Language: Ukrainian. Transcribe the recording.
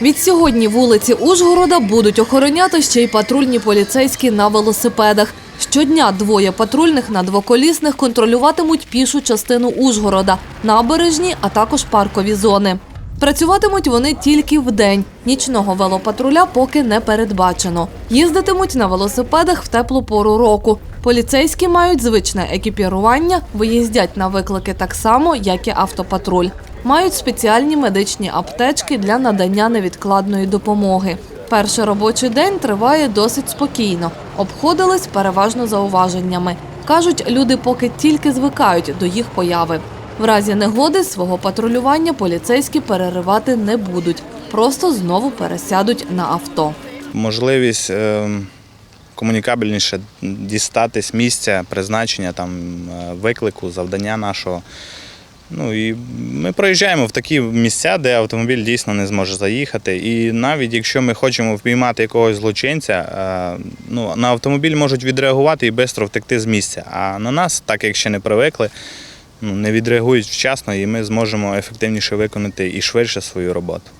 Від сьогодні вулиці Ужгорода будуть охороняти ще й патрульні поліцейські на велосипедах. Щодня двоє патрульних на двоколісних контролюватимуть пішу частину Ужгорода, набережні, а також паркові зони. Працюватимуть вони тільки вдень. Нічного велопатруля поки не передбачено. Їздитимуть на велосипедах в теплу пору року. Поліцейські мають звичне екіпірування, виїздять на виклики так само, як і автопатруль. Мають спеціальні медичні аптечки для надання невідкладної допомоги. Перший робочий день триває досить спокійно. Обходились переважно зауваженнями. Кажуть, люди поки тільки звикають до їх появи. В разі негоди свого патрулювання поліцейські переривати не будуть, просто знову пересядуть на авто. можливість е, комунікабельніше дістатись місця призначення там, е, виклику, завдання нашого. Ну і ми проїжджаємо в такі місця, де автомобіль дійсно не зможе заїхати. І навіть якщо ми хочемо впіймати якогось злочинця, е, ну, на автомобіль можуть відреагувати і швидко втекти з місця. А на нас, так як ще не привикли, ну, не відреагують вчасно, і ми зможемо ефективніше виконати і швидше свою роботу.